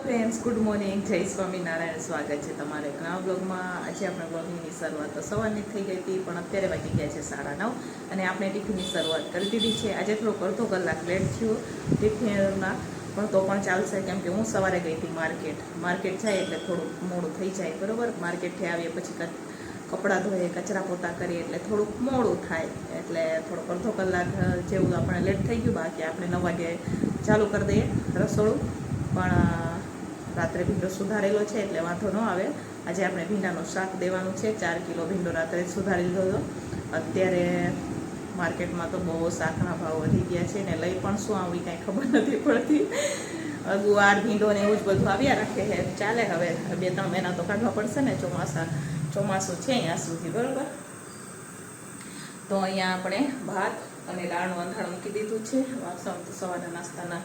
Friends good morning જય સ્વામિનારાયણ. સ્વાગત છે તમારે ઘણા બ્લોગમાં આજે આપણે બ્લોગની શરૂઆત તો સવારની થઈ ગઈ હતી, પણ અત્યારે વાગી ગયા છે સાડા નવ અને આપણે ટિફિનની શરૂઆત કરી દીધી છે. આજે થોડોક અડધો કલાક લેટ થયો ટિફિનમાં, પણ તો પણ ચાલશે કેમ કે હું સવારે ગઈ હતી માર્કેટ માર્કેટ જાય એટલે થોડુંક મોડું થઈ જાય, બરાબર? માર્કેટથી આવીએ પછી કપડાં ધોઈએ, કચરા પોતા કરીએ એટલે થોડુંક મોડું થાય. એટલે થોડોક અડધો કલાક જેવું આપણે લેટ થઈ ગયું. બાકી આપણે નવ વાગે ચાલુ કરી દઈએ રસોડું. પણ રાત્રે ભીંડો સુધારેલો છે એટલે વાંધો ન આવે. આજે આપણે ભીંડાનું શાક દેવાનું છે. ચાર કિલો ભીંડો રાત્રે સુધારી લીધો હતો. અત્યારે માર્કેટમાં તો બહુ શાકના ભાવ વધી ગયા છે ને લઈ પણ શું આવી કાંઈ ખબર નથી પડતી. ગુવાર ભીંડો ને એવું જ બધું આવ્યા રાખે છે. ચાલે હવે. બે ત્રણ મહિના તો કાઢવા પડશે ને ચોમાસા. ચોમાસું છે અહીંયા સુધી, બરાબર? તો અહીંયા આપણે ભાત અને દાળનું અંધાણ મૂકી દીધું છે. વાસણ સવારના નાસ્તાના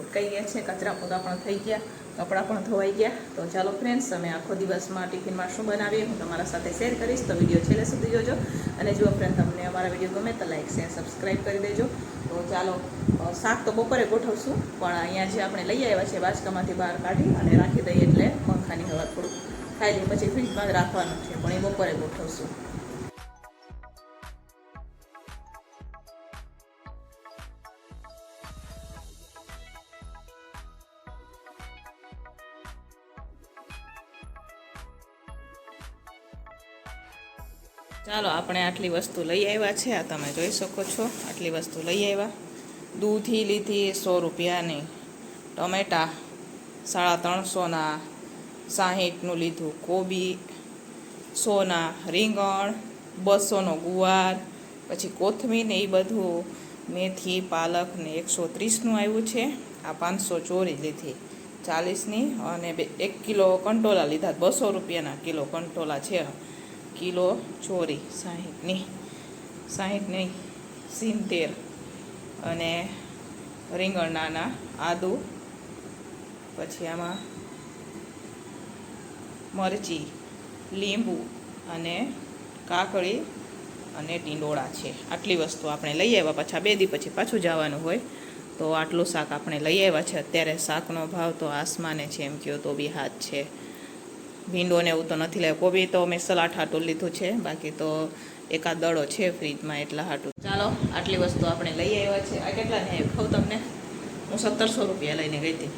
ઉટકાઈ ગયા છે કચરા પોતા પણ થઈ ગયા. કપડાં પણ ધોવાઈ ગયા. તો ચાલો ફ્રેન્ડ્સ અમે આખો દિવસમાં ટિફિનમાં શું બનાવીએ હું તમારા સાથે શેર કરીશ. તો વીડિયો છેલ્લે સુધી જોજો. અને જો ફ્રેન્ડ તમને અમારા વીડિયો ગમે તો લાઈક શેર સબસ્ક્રાઈબ કરી દેજો. તો ચાલો શાક તો બપોરે ગોઠવશું, પણ અહીંયા જે આપણે લઈ આવ્યા છે બાજકામાંથી બહાર કાઢી અને રાખી દઈએ એટલે પંખાની હવા થોડુંક ખાઈ લઈએ પછી ફ્રીજમાં રાખવાનું છે, પણ એ બપોરે ગોઠવશું. ચાલો, આપણે આટલી વસ્તુ લઈ આવ્યા છે. આ તમે જોઈ શકો છો. આટલી વસ્તુ લઈ આવ્યા. દૂધી લીધી સો રૂપિયાની. ટમેટા સાડા ત્રણસોના, સાહીઠનું લીધું કોબી, સોના રીંગણ, બસોનો ગુવાર, પછી કોથમીર ને એ બધું, મેથી, પાલક ને એકસો ત્રીસનું આવ્યું છે. આ પાંચસો ચોરી લીધી. ચાલીસની અને બે, એક કિલો કંટોલા લીધા. બસો રૂપિયાના કિલો કંટોલા છે. કિલો ચોરી સાહીઠની સાહીઠ નહીં, સિત્તેર. અને રીંગણ નાના આદુ, પછી આમાં મરચી, લીંબુ અને કાકડી અને ટીંડોળા છે. આટલી વસ્તુ આપણે લઈ આવ્યા પાછા, બે દી પછી પાછું જવાનું હોય, તો આટલું શાક આપણે લઈ આવ્યા છે. અત્યારે શાકનો ભાવ તો આસમાને છે એમ કહો તો બી હાથ છે. ભીંડો ને એવું તો નથી લાવ્યો. કોબી તો મેં સલાડ હાટું લીધું છે. બાકી તો એકાદ દડો છે ફ્રીજમાં એટલા હાટું. ચાલો, આટલી વસ્તુ આપણે લઈ આવ્યા છે આ કેટલા ને કહું તમને. હું સત્તરસો રૂપિયા લઈને ગઈ હતી.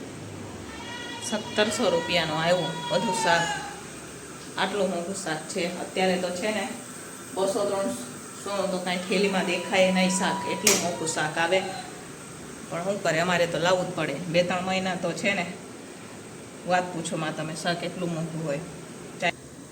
સત્તરસો રૂપિયાનો આવ્યું બધું શાક. આટલું મોંઘું શાક છે. અત્યારે તો છે ને બસો ત્રણસો તો કાંઈ થેલીમાં દેખાય નહીં શાક. એટલું મોંઘું શાક આવે. પણ શું કરે? અમારે તો લાવવું જ પડે. બે ત્રણ મહિના તો છે ને વાત પૂછો માં તમે શાક એટલું મોંઘું હોય?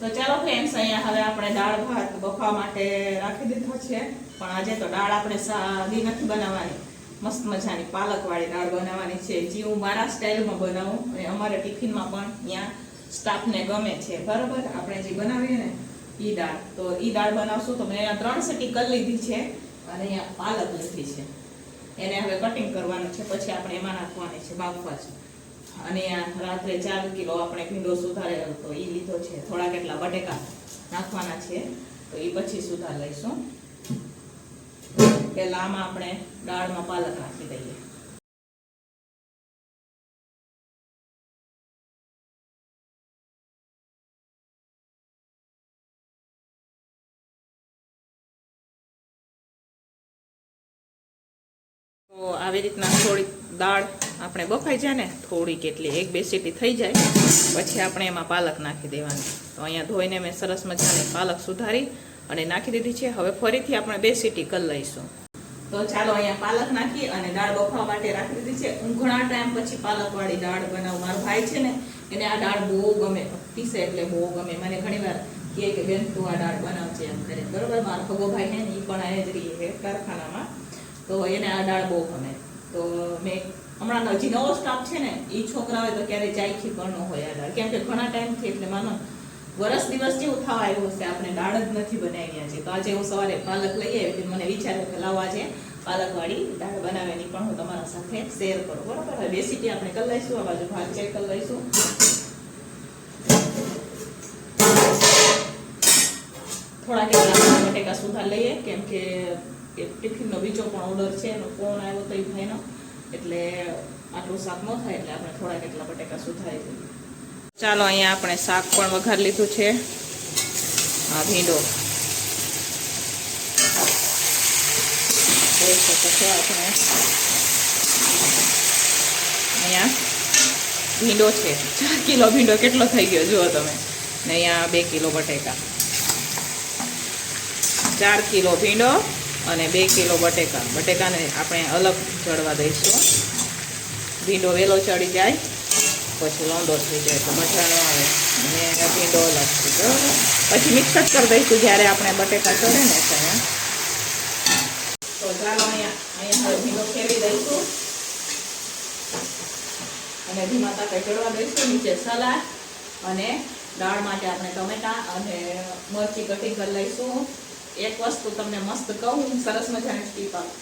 તો ચાલો ફ્રેન્ડ્સ અહીંયા હવે આપણે દાળ ભાત બફવા માટે રાખી દીધો છે. પણ આજે તો દાળ આપણે સાદી નથી બનાવવાની. મસ્ત મજાની પાલકવાળી દાળ બનાવવાની છે. જે હું મારા સ્ટાઇલમાં બનાવું અને અમારા ટિફિનમાં પણ ત્યાં સ્ટાફને ગમે છે. બરાબર? આપણે જે બનાવીએ ને એ દાળ. તો એ દાળ બનાવશું તો મેં અહીંયા ત્રણ સીટી કરી લીધી છે અને અહીંયા પાલક લીધી છે. એને હવે કટિંગ કરવાનું છે. પછી આપણે એમાં નાખવાની છે બાફવા છે. અને રાત્રે ચાર કિલો આપણે ભીંડો સુધારેલો તો એ લીધો છે. થોડા કેટલા બટેકા નાખવાના છે, તો એ પછી સુધાર લઈશું. પહેલા આમાં આપણે દાળમાં પાલક નાખી દઈએ. તો આવી રીતના થોડીક દાળ આપણે બફાઈ જાય ને, થોડીક એટલી એક બે સીટી થઈ જાય. પછી આપણે એમાં પાલક નાખી દેવાની. તો અહીંયા ધોઈને મેં સરસ મજાની પાલક સુધારી અને નાખી દીધી છે. હવે ફરીથી આપણે બે સીટી કરી લઈશું. તો ચાલો અહીંયા પાલક નાખી અને દાળ બફવા માટે રાખી દીધી છે. હું ઘણા ટાઈમ પછી પાલકવાળી દાળ બનાવું. મારો ભાઈ છે ને, એને આ દાળ બહુ ગમે. પીસે એટલે બહુ ગમે. મને ઘણી વાર કહે કે, બેન, તું આ દાળ બનાવજે એમ કરે. બરોબર? મારો ભગો ભાઈ છે ને એ પણ એ જ રહીએ કારખાનામાં. તો એને આ દાળ બહુ ગમે. તો મેં હમણાં હજી નવો સ્ટાફ છે ને એ છોકરા હોય તો ક્યારે ચાયખી પણ ન હોય આ કેમ કે ઘણા ટાઈમથી એટલે માનો, વરસ દિવસ જેવું થવા આવ્યો હશે આપણે દાળ જ નથી બનાવ્યા છે તો આજે હું સવારે પાલક લઈ આવી મને વિચાર્યું કે લાવો આજે પાલકવાળી દાળ બનાવેલી પણ હું તમારા સાથે શેર કરું. બરાબર? હવે રેસીપી આપણે કરી લઈશું, આ બાજુ ભાત ચેક કરી લઈશું. થોડા કેટલા બટેકા સુધા લઈએ, કેમ કે એ નો બીજો પણ ઓર્ડર છે, એનો ફોન આવ્યો તો એ ભાઈનો. એટલે આટલું શાક ન થાય, એટલે આપણે થોડા કેટલા બટેકા સુધારી દઈએ ચાલો, અહીંયા આપણે શાક પણ વઘાર લીધું છે. આ ભીંડો. જોઈ શકો છો આપણે. અહીંયા ભીંડો છે. ચાર કિલો ભીંડો કેટલો થઈ ગયો, જુઓ તમે. અહીંયા બે કિલો બટેકા. ચાર કિલો ભીંડો. અને બે કિલો બટેકા. બટેકાને આપણે અલગ ચડવા દઈશું. ભીંડો વહેલો ચડી જાય, પછી લોંડો થઈ જાય, તો ન આવે. અને ભીંડો અલગથી બરાબર પછી મિક્સ જ કરી દઈશું જ્યારે આપણે બટેકા ચડે ને ત્યારે. તો ચાલો અહીંયા અહીંયા ભીંડો ફેરવી દઈશું. અને ધીમા તાપે ચડવા દઈશું નીચે સલાડ. અને દાળ માટે આપણે ટમેટા અને મરચી કટિંગ કરી લઈશું. એક વસ્તુ તમને મસ્ત કહું સરસ મજાની સ્ટીપ આપું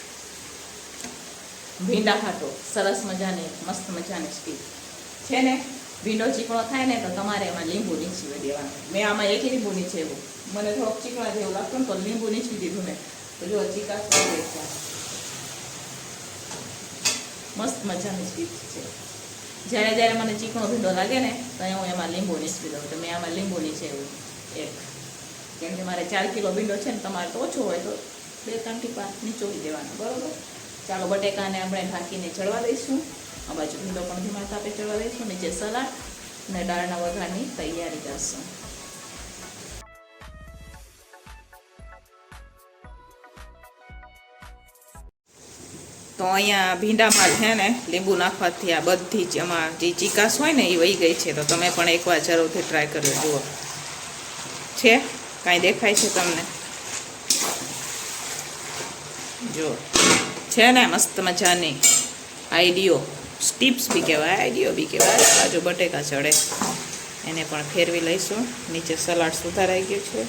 ભીંડા ખાટો, સરસ મજાની, મસ્ત મજાની સ્ટીપ છે ને? ભીંડો ચીકણો થાય ને તો તમારે એમાં લીંબુ નીચવી દેવાનું. મેં આમાં એક લીંબુ નીચેવું મને થોડોક ચીકણા જેવું લાગતું ને તો લીંબુ નીચવી દીધું મેં. તો જો ચીકા મસ્ત મજાની સ્ટીપ છે. જ્યારે જ્યારે મને ચીકણો ભીંડો લાગે ને, તો હું એમાં લીંબુ નીચવી દઉં. તો મેં આમાં લીંબુ નીચેવું એક. કે મારે ચાર કિલો ભીંડો છે ને તમારે તો ઓછો હોય તો બે કાંઠી ટીપા નીચોવી દેવાના, બરાબર? ચાલો બટેકાને આપણે ઢાંકીને ચડવા દઈશું. આ બાજુ ભીંડો પણ ધીમા તાપે ચડવા દઈશું. નીચે સલાડ અને દાળના વઘારની તૈયારી કરશું. તો અહીંયા ભીંડામાં છે ને લીંબુ નાખવાથી આ બધી જ એમાં જે ચીકાશ હોય ને એ વહી ગઈ છે. તો તમે પણ એકવાર જરૂરથી ટ્રાય કરજો, જુઓ. છે? કાંઈ દેખાય છે તમને? જો, છે ને મસ્ત મજાની આઈડિયો. સ્ટીપ્સ બી કહેવાય, આઈડિયો બી કહેવાય. બાજુ બટેકા ચડે. એને પણ ફેરવી લઈશું. નીચે સલાડ સુધારાઈ ગયું છે.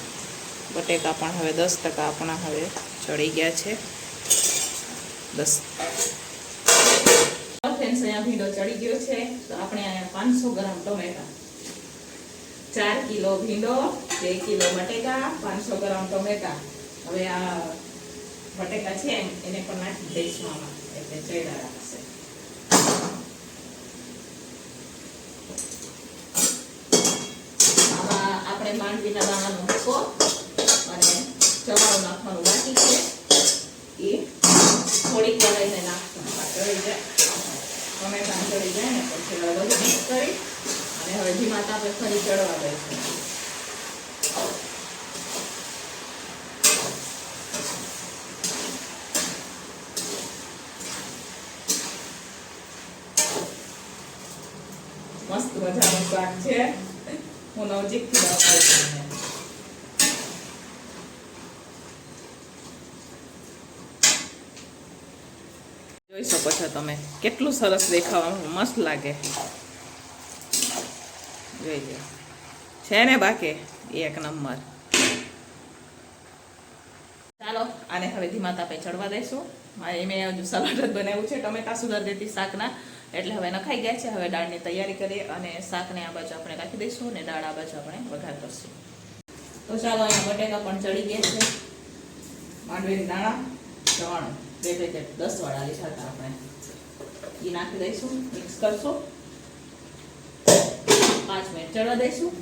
બટેકા પણ હવે દસ ટકા આપણા હવે ચડી ગયા છે. દસ. ફ્રેન્ડ્સ અહીંયા ભીંડો ચડી ગયો છે. તો આપણે અહીંયા પાંચસો ગ્રામ ટમેટા. ચાર કિલો ભીંડો. બે કિલો બટેકા, પાંચસો ગ્રામ ટમેટા. હવે આ બટેકા છે એને પણ નાખી દઈશું આમાં, એટલે ચેડા રાખશે. આપણે માંડવીના દાણાનો મૂકો અને ચવાણું નાખવાનું બાકી છે. એ થોડીક વળાઈને નાખશું ચડી જાય ટમેટા ચડી જાય ને, પછી કરી, અને હવે ધીમા તાપે ફરી ચડવા દઈશું મસ્ત મજાનું શાક છે. હું નજીકથી બતાવું છું. જોઈ શકો છો તમે, કેટલું સરસ દેખાવામાં મસ્ત લાગે. જોઈ લો. છે ને બાકી? એક નંબર. ચાલો, આને હવે ધીમા તાપે ચડવા દઈશું મેં હજુ સલાડ જ બનાવ્યું છે, ટમેટા સુધાર દેતી શાકના. એટલે હવે નખાઈ ગયા છે. હવે દાળની તૈયારી કરીએ અને શાકને આ બાજુ આપણે રાખી દઈશું અને દાળ આ બાજુ આપણે વઘાર કરશું. તો ચાલો અહીંયા બટેકા પણ ચડી ગયા છે. માંડવીની દાણા ચવાણું બે પેકેટ દસ વાળા લીધા હતા આપણે. એ નાખી દઈશું, મિક્સ કરશું. પાંચ મિનિટ ચડવા દઈશું.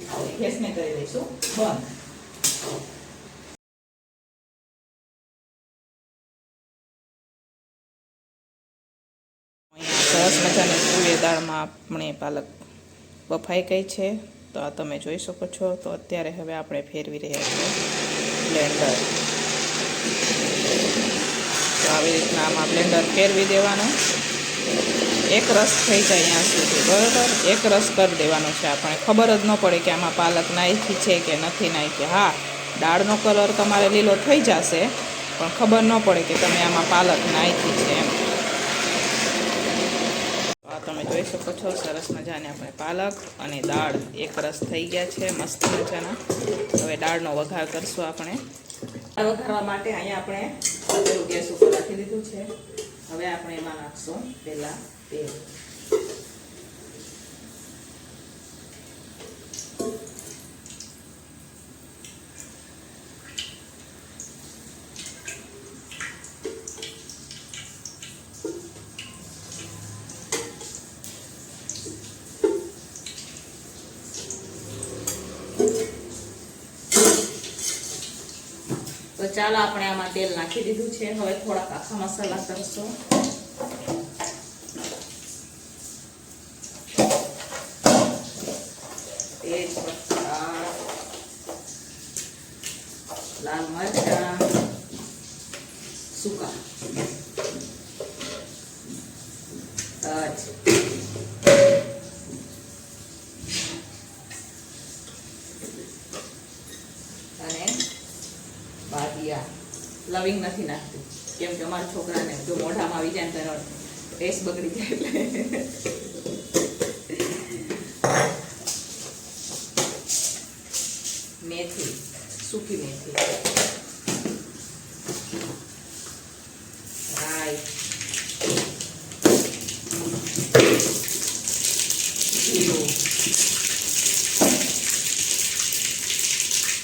ગેસને કરી દઈશું. બંધ. આપણે પાલક બફાઈ ગઈ છે, તો આ તમે જોઈ શકો છો. તો અત્યારે હવે આપણે ફેરવી રહ્યા છીએ બ્લેન્ડર. તો આવી રીતના આમાં બ્લેન્ડર ફેરવી દેવાનું. એક રસ થઈ જાય ત્યાં સુધી, બરાબર? એક રસ કરી દેવાનો છે આપણે. ખબર જ ન પડે કે આમાં પાલક નાખી છે કે નથી નાખી હા, દાળનો કલર તમારે લીલો થઈ જશે, પણ ખબર ન પડે કે તમે આમાં પાલક નાખી છે એમ આ તમે જોઈ શકો છો સરસ મજાને આપણે પાલક અને દાળ એક રસ થઈ ગયા છે, મસ્ત મજાના. હવે દાળનો વઘાર કરશું આપણે. વઘારવા માટે અહીંયા આપણે ગેસ ઉપર રાખી દીધું છે. હવે આપણે એમાં નાખશું પહેલાં તેલ. ચાલો આપણે આમાં તેલ નાખી દીધું છે. હવે થોડાક આખા મસાલા કરશો તેજ પત્તા લાલ મરચા સૂકા તજ અને બાદિયા લવિંગ નથી નાખતી. કેમ કે અમારા છોકરાને જો મોઢામાં આવી જાય ને તો ટેસ્ટ બગડી જાય એટલે. મેથી, સૂકી મેથી. રાઈ જીરું.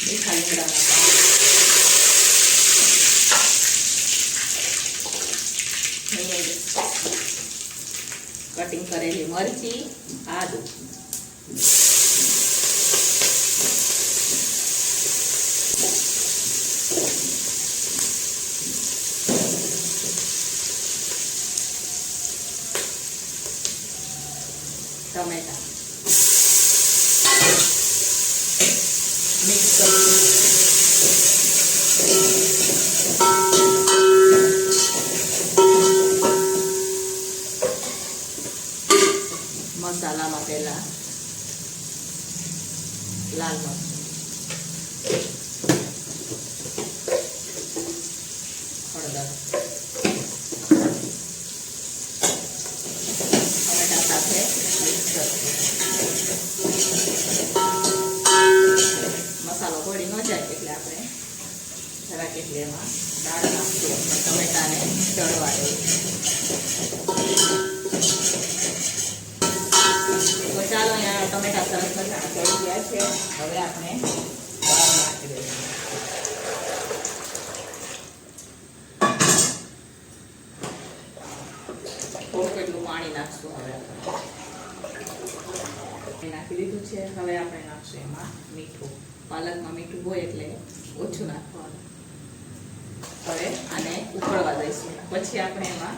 મીઠા લીમડાના પાન અહીંયા કટિંગ કરેલી મરચી આદુ. ચડવા તો ચાલો અહીંયા ટમેટા સરસ ચડી ગયા છે. હવે આપણે નાખી દઈશું. પાણી નાખશું હવે નાખી દીધું છે. હવે આપણે નાખશું એમાં મીઠું. પાલકમાં મીઠું હોય એટલે ઓછું નાખવાનું. હવે આને ઉકળવા દઈશું. પછી આપણે એમાં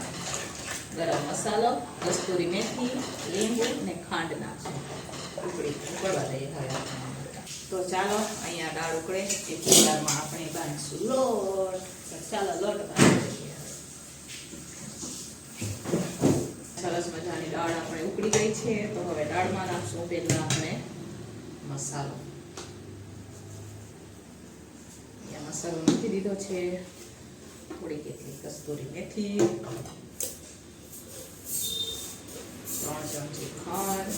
ગરમ મસાલો, કસ્તુરી મેથી, લીંબુ ને ખાંડ નાખશું. ઉકળી ઉકળવા દઈએ હવે તો ચાલો, અહીંયા દાળ ઉકળે. એ કુકરમાં આપણે બાંધશું. લોટ. ચાલો, લોટ બાંધી સરસ મજાની દાળ આપણે ઉકળી ગઈ છે. તો હવે દાળમાં નાખશું પહેલા આપણે મસાલો. મસાલો મૂકી દીધો છે. થોડીક કેટલી કસ્તુરી મેથી, ત્રણ ચમચી ખાંડ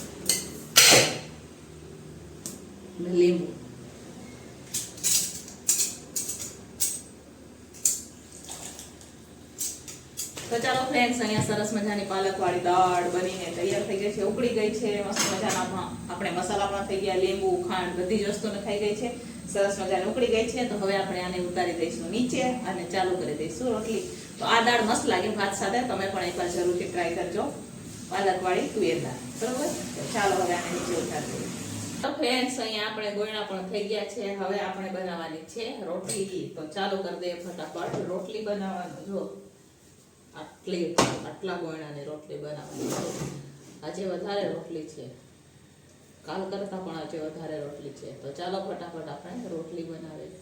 લીંબુ. તો ચાલો ફ્રેન્ડ્સ અહીંયા સરસ મજાની પાલકવાળી દાળ બનીને તૈયાર થઈ ગઈ છે. ઉકળી ગઈ છે. મસ્ત મજાના આપણે મસાલા પણ થઈ ગયા લીંબુ, ખાંડ, બધી જ વસ્તુને થઈ ગઈ છે. સરસ મજાની ઉકળી ગઈ છે, તો હવે આપણે આને ઉતારી દઈશું નીચે અને ચાલુ કરી દઈશું રોટલી. તો આ દાળ મસ્ત લાગે ભાત સાથે, તમે પણ એકવાર જરૂરથી ટ્રાય કરજો. પાલકવાળી તુવેર દાળ બરોબર ચાલો હવે આને નીચે ઉતારી દઈએ. તો ફ્રેન્ડ્સ અહીંયા આપણે ગોયણા પણ થઈ ગયા છે. હવે આપણે બનાવવાની છે રોટલી. તો ચાલુ કરી દઈએ ફટાફટ. રોટલી બનાવવાનું, જો. આટલી, આટલા ગોયણાની રોટલી બનાવવાની આજે વધારે રોટલી છે. કાલ કરતાં પણ આજે વધારે રોટલી છે. તો ચાલો ફટાફટ આપણે રોટલી બનાવીએ.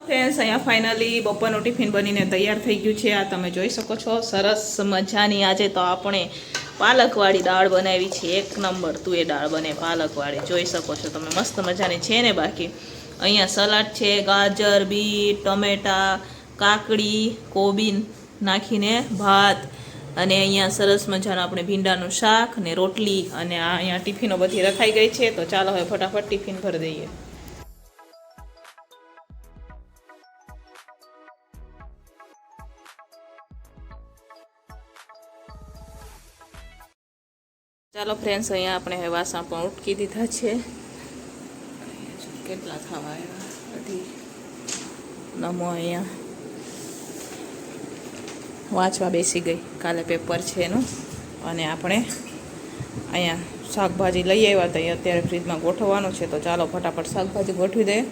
ફ્રેન્ડ્સ અહીંયા ફાઇનલી બપોરનું ટિફિન બનીને તૈયાર થઈ ગયું છે. આ તમે જોઈ શકો છો. સરસ મજાની આજે તો આપણે પાલકવાળી દાળ બનાવી છે. એક નંબર તું એ દાળ બને પાલકવાળી. જોઈ શકો છો તમે, મસ્ત મજાની છે ને બાકી. અહીંયા સલાડ છે, ગાજર, બીટ, ટમેટા, કાકડી, કોબીન નાખીને ભાત અને અહીંયા સરસ મજાનું આપણે ભીંડાનું શાક ને રોટલી અને આ અહીંયા ટિફિનો બધી રખાઈ ગઈ છે. તો ચાલો હવે ફટાફટ ટિફિન ભરી દઈએ. ચાલો ફ્રેન્ડ્સ અહીંયા આપણે વાસણ પણ ઉટકી દીધા છે. કેટલા થવા આવ્યા? નમો અહીંયા. વાંચવા બેસી ગઈ. કાલે પેપર છે એનું. અને આપણે અહીંયા શાકભાજી લઈ આવ્યા હતા. અત્યારે ફ્રીજમાં ગોઠવવાનું છે. તો ચાલો ફટાફટ શાકભાજી ગોઠવી દઈએ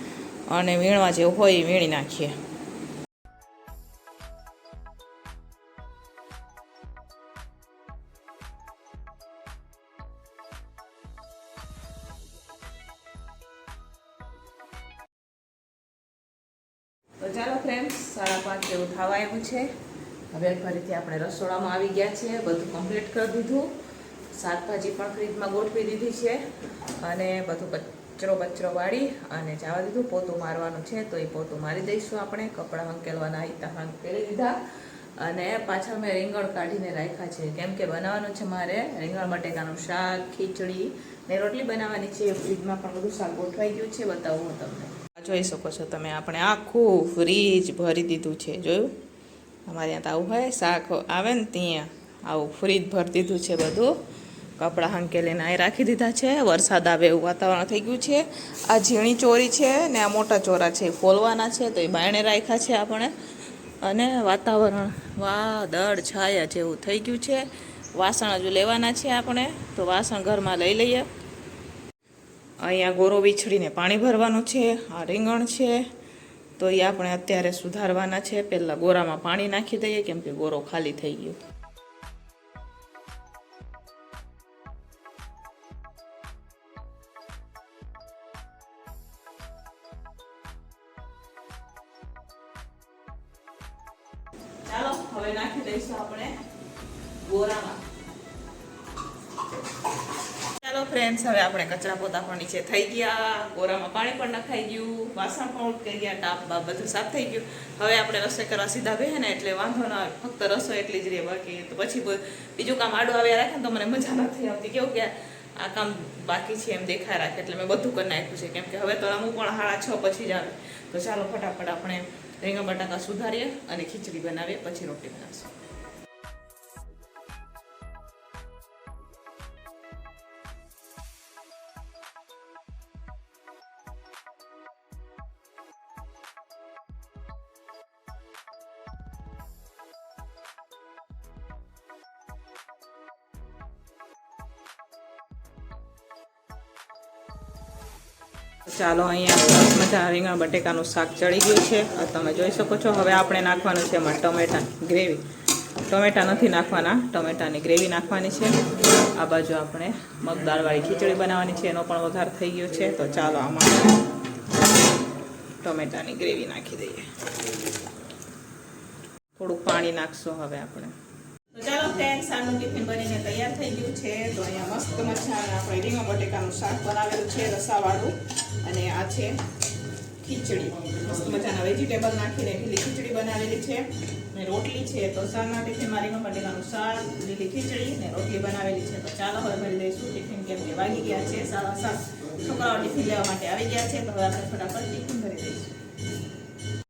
અને વીણવા જેવું હોય એ વીણી નાખીએ. હવે ફરીથી આપણે રસોડામાં આવી ગયા છીએ, બધું કમ્પ્લીટ કરી દીધું. શાકભાજી પણ ફ્રીજમાં ગોઠવી દીધી છે અને બધું કચરો બચરો વાળી અને જવા દીધું. પોતું મારવાનું છે તો એ પોતું મારી દઈશું આપણે. કપડાં હંકેલવાના હિતા હંકેલી દીધા અને પાછળ મેં રીંગણ કાઢીને રાખ્યા છે. કેમ કે બનાવવાનું છે મારે. રીંગણ, બટેકાનું શાક, ખીચડી. ને રોટલી બનાવવાની છે. ફ્રીજમાં પણ બધું શાક ગોઠવાઈ ગયું છે. બતાવું હું તમને. જોઈ શકો છો તમે. આપણે આખું ફ્રીજ ભરી દીધું છે. જોયું? અમારે ત્યાં તો આવું હોય, શાક આવે ને ત્યાં. આવું ફ્રીજ ભરી દીધું છે બધું. કપડાં હંકેલીને અહીં રાખી દીધા છે. વરસાદ આવે એવું વાતાવરણ થઈ ગયું છે. આ ઝીણી ચોરી છે ને આ મોટા ચોરા છે એ ફોલવાના છે, તો એ બાયણે રાખ્યા છે આપણે. અને વાતાવરણ વાદળ છાયા જેવું થઈ ગયું છે. વાસણ હજુ લેવાના છે આપણે, તો વાસણ ઘરમાં લઈ લઈએ. અહીંયા ગોરો વીછળીને પાણી ભરવાનું છે. આ રીંગણ છે. તો એ આપણે અત્યારે સુધારવાના છે. પહેલાં ગોરામાં પાણી નાખી દઈએ, કેમ કે ગોરો ખાલી થઈ ગયો. ચાલો, હવે નાખી દઈશું આપણે ગોરામાં. ચાલો ફ્રેન્ડ્સ હવે આપણે કચરા પોતા પણ નીચે થઈ ગયા. ગોરામાં પાણી પણ નખાઈ ગયું. વાસણ પણ ઉટકાઈ ગયા. ટાપ બાપ બધું સાફ થઈ ગયું. હવે આપણે રસોઈ કરવા સીધા બેહે ને એટલે વાંધો ના આવે. ફક્ત રસોઈ એટલી જ રહે બાકી. તો પછી બીજું કામ આડું આવ્યા રાખે ને તો મને મજા નથી આવતી. કેવું કે આ કામ બાકી છે એમ દેખાય રાખે. એટલે મેં બધું કરી નાખ્યું છે. કેમ કે હવે તો અમુક પણ હાડા છ પછી જ આવે તો ચાલો ફટાફટ આપણે રીંગણ બટાકા સુધારીએ અને ખીચડી બનાવીએ. પછી રોટી બનાવીશું. ચાલો અહીંયા મજા રીંગણ બટેકાનું શાક ચડી ગયું છે. તમે જોઈ શકો છો. હવે આપણે નાખવાનું છે એમાં ટમેટા ગ્રેવી. ટમેટા નથી નાખવાના, ટમેટાની ગ્રેવી નાખવાની છે. આ બાજુ આપણે મગદાળવાળી ખીચડી બનાવવાની છે. એનો પણ વઘાર થઈ ગયો છે. તો ચાલો આમાં ટમેટાની ગ્રેવી નાખી દઈએ. થોડુંક પાણી નાખશું હવે આપણે. ચાલો ફ્રેન્ડ્સ આનું ટિફિન બનીને તૈયાર થઈ ગયું છે. તો અહીંયા મસ્ત મજાના આપણે રીંગણ બટેકાનું શાક બનાવેલું છે, રસાવાળું. અને આ છે ખીચડી. મસ્ત મજાના વેજીટેબલ નાખીને લીલી ખીચડી બનાવેલી છે. ને રોટલી છે, તો સાંજના ટિફિનમાં રીંગણ બટેકાનું શાક, લીલી ખીચડી ને રોટલી બનાવેલી છે. તો ચાલો, હવે ભરી દઈશું ટિફિન કેમ કે વાગી ગયા છે. સાડા સાત. છોકરાઓ ટિફિન લેવા માટે આવી ગયા છે. તો હવે આપણે ફટાફટ ટિફિન ભરી દઈશું